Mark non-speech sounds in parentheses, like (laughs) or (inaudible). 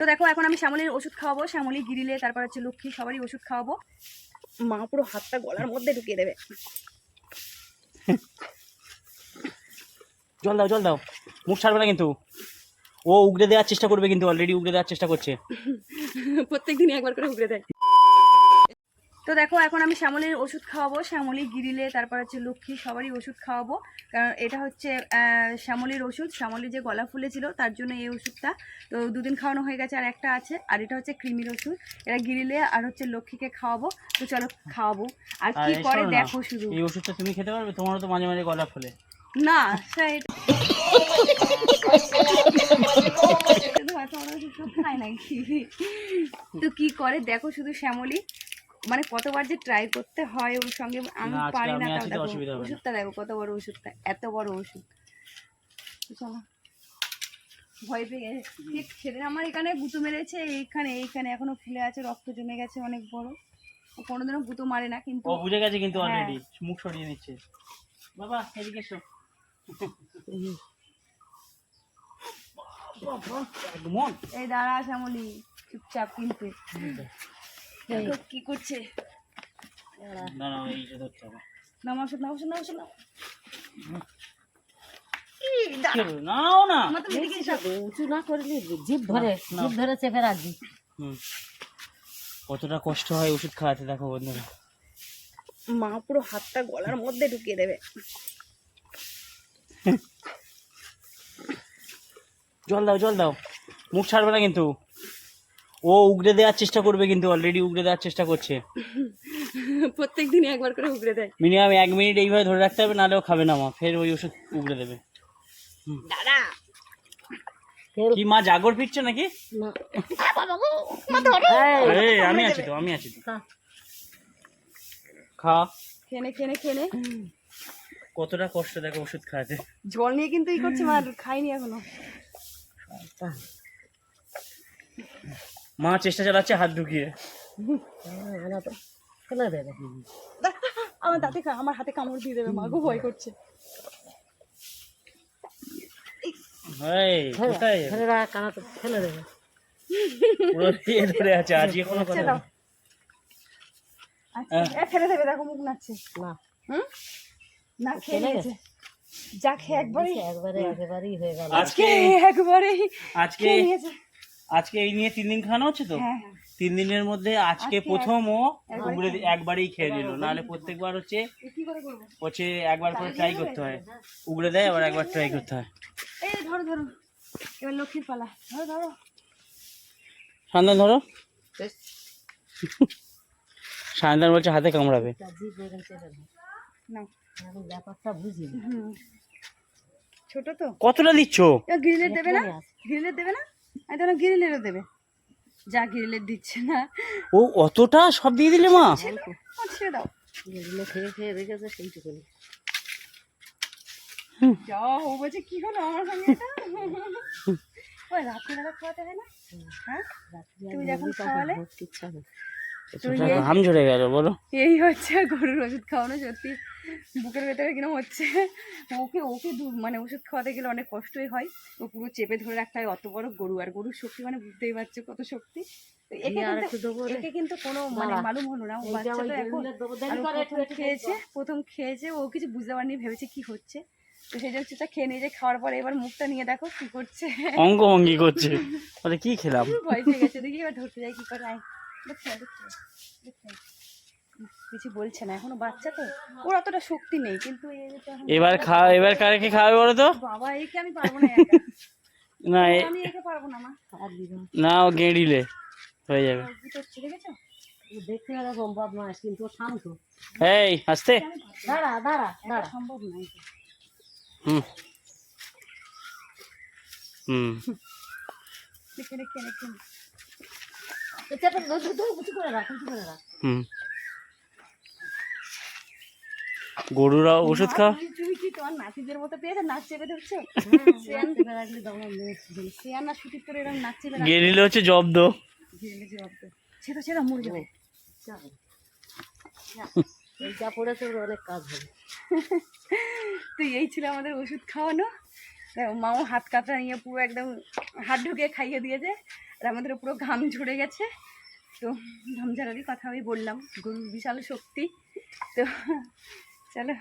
তো দেখো এখন আমি শ্যামলির ওষুধ খাওয়াবো শ্যামলি গিরিলে তারপর হচ্ছে লক্ষ্মী সবারই ওষুধ খাওয়াবো। মা পুরো হাতটা গলার মধ্যে ঢুকিয়ে দেবে। জল দাও জল দাও। মুখ ছাড়বে না কিন্তু। ও উগড়ে দেওয়ার চেষ্টা করবে কিন্তু অলরেডি উগড়ে দেওয়ার চেষ্টা করছে। প্রত্যেক দিনই একবার করে উগড়ে দেয়। তো দেখো এখন আমি শ্যামলির ওষুধ খাওয়াবো। শ্যামলি গিরিলে তারপর হচ্ছে লক্ষ্মী সবারই ওষুধ খাওয়াবো। কারণ এটা হচ্ছে শ্যামলির ওষুধ। শ্যামলির যে গলা ফুলেছিল তার জন্য এই ওষুধটা। তো দুদিন খাওয়ানো হয়ে গেছে আর একটা আছে আর এটা হচ্ছে কৃমির ওষুধ। এটা গিরিলে আর হচ্ছে লক্ষ্মীকে খাওয়াবো। তো চলো খাওয়াবো। আর কি করে দেখো শুধু। এই ওষুধটা তুমি খেতে পারবে? তোমারও তো মাঝে মাঝে গলা ফুলে। না সেটা তো কি করে দেখো শুধু শ্যামলি। মানে কতবার যে ট্রাই করতে হয় ওর সঙ্গে আমি পারি না তাও দেখো। ওষুধটা দেখো কত বড় ওষুধটা এত বড় ওষুধ। চলো। ভয় পেয়ে গেছে। ঠিক সেদিন আমার এখানে গুঁতো মেরেছে এইখানে এইখানে এখনও ফুলে আছে রক্ত জমে গেছে অনেক বড়। ও কোনোদিনও গুঁতো মারে না কিন্তু ও বুঝে গেছে কিন্তু হ্যাঁ। অলরেডি মুখ সরিয়ে নিচ্ছে। বাবা এদিকে এসো। এই দাঁড়া শ্যামলি চুপচাপ কিন্তু। দেখো। কি করছে? না না এই যে ধরতে হবে নাম ওষুধ নাম ওষুধ নাম ওষুধ নাও নাও না। আমার তো এদিকে এসো। উঁচু না করলে জিভ ধরে জিভ ধরে চেপে রাখবি। কতটা কষ্ট হয় ওষুধ খাওয়াতে দেখো বন্ধুরা। মা পুরো হাতটা গলার মধ্যে ঢুকিয়ে দেবে। জল দাও জল দাও। মুখ ছাড়বে না কিন্তু। ও উগড়ে দেওয়ার চেষ্টা করবে কিন্তু অলরেডি উগড়ে দেওয়ার চেষ্টা করছে। প্রত্যেক দিনই একবার করে উগড়ে দেয়। মিনিমাম এক মিনিট এইভাবে ধরে রাখতে হবে নাহলেও খাবে না মা ফের ওই ওষুধ উগড়ে দেবে। দাদা! কি মা জাগর ফিরছে নাকি? না। আমি আছি তো আমি আছি তো। খা। খা। খেনে খেনে খেনে। কতটা কষ্ট দেখো ওষুধ খাওয়াতে। জল নিয়ে কিন্তু ই করছে মা খাইনি এখনও। মা চেষ্টা চালাচ্ছে হাত ঢুকিয়ে। ফেলে দেবে আমার দাঁতে আমার হাতে কামড় দিয়ে দেবে মা গো ভয় করছে। এই, কোথায়? যাবে? ফেলে রাখ কানা তো ফেলে দেবে। ধরে আছে আজকে কোনো কথা। আচ্ছা এ ফেলে দেবে দেখো মুখ নাচছে না হুম? না খেয়ে ফেলে নিয়েছে। যা একবারে একবারে একেবারেই হয়ে গেল। আজকে একবারে আজকে আজকে এই নিয়ে তিন দিন খাওয়ানো হচ্ছে তো? হ্যাঁ হ্যাঁ। তিন দিনের মধ্যে আজকে প্রথম ও উগড়ে দি- একবারেই খেয়ে নিল। নাহলে প্রত্যেকবার হচ্ছে এ কি করে করব? হচ্ছে একবার করে ট্রাই করতে হয়। উগড়ে দেয় আবার একবার ট্রাই করতে হয়। এই ধরো ধরো। এবার লক্ষ্মীর পালা। ধরো ধরো। সান্দান ধরো। সান্দান বলছে হাতে কামড়াবে। ব্যাপারটা বুঝি ছোট তো। কতটা দিচ্ছ? গ্রিলের দেবে না। গ্রিলের দেবে না? আমি তো গ্রিলেরও দেবে। যা গ্রিলের দিচ্ছে না। ও অতটা? সব দিয়ে দিলে মা? ছেড়ে দাও গ্রিলে খেয়ে খেয়ে রেখেছে সেইটুকুনি যা ও বলছে কি হলো আমার সঙ্গে এটা? ওই রাত্রিবেলা খাওয়াতে হয় না? হ্যাঁ? তুমি যখন খাওয়ালে? ইচ্ছা হবে ঘাম ঝরে গেল বলো। এই হচ্ছে গরুর ওষুধ খাওয়ানো সত্যি। বুকের ভেতরে কিরম হচ্ছে? ওকে ওকে মানে ওষুধ খাওয়াতে গেলে অনেক কষ্টই হয়। ও পুরো চেপে ধরে রাখতে হয় অত বড় গরু। আর গরুর শক্তি মানে বুঝতেই পারছ কত শক্তি। একে কিন্তু- কোনো মানে মালুম হলো না। ও এখন খেয়েছে প্রথম খেয়েছে ও কিছু বুঝতে পারেনি ভেবেছে কি হচ্ছে। তো সেই জন্য খেয়ে নিয়ে খাওয়ার পরে এবার মুখটা নিয়ে দেখো কি করছে। অঙ্গ করছে। কি খেলাম? ভয় পেয়ে গেছে দেখি এবার ধরতে যাই কি করে আয় আয়, দেখতে আয়। কিছু বলছে না এখনও বাচ্চা তো। ওর অতটা শক্তি নেই কিন্তু এবার খাওয়া এবার কারে খাওয়াবে বলো তো? বাবা একে আমি পারব না একা। (laughs) না আমি একে পারব না মা। না। ও গেঁড়িলে। হয়ে যাবে। কি দেখতে এরকম বদমাস কিন্তু শান্ত। এই আসতে। দাঁড়া দাঁড়া দাঁড়া। সম্ভব নয় হুম। হুম। দেখে দেখে দেখে। গরুরা ওষুধ খাওয়া তুমি তুমি কি তোমার নাতিদের মতো পেয়েছ নাচ চেপে ধরছো। শ্রেয়ান চেপে রাখলে তখন মেয়ে শ্রেয়ান না সুতির তোর এরকম নাচ চেপে গেরিলে হচ্ছে জব্দ। ছেড়ে ছেড়ে মরে যাবে। যা। পড়েছে অনেক কাজ হবে। তো এই ছিল আমাদের ওষুধ খাওয়ানো। মাও হাত কাটা নিয়ে পুরো একদম হাত ঢুকে খাইয়ে দিয়েছে, আর আমাদের পুরো ঘাম ঝরে গেছে। তো ঘাম ঝরারই কথা আমি বললাম গরুর বিশাল শক্তি। তো চলো।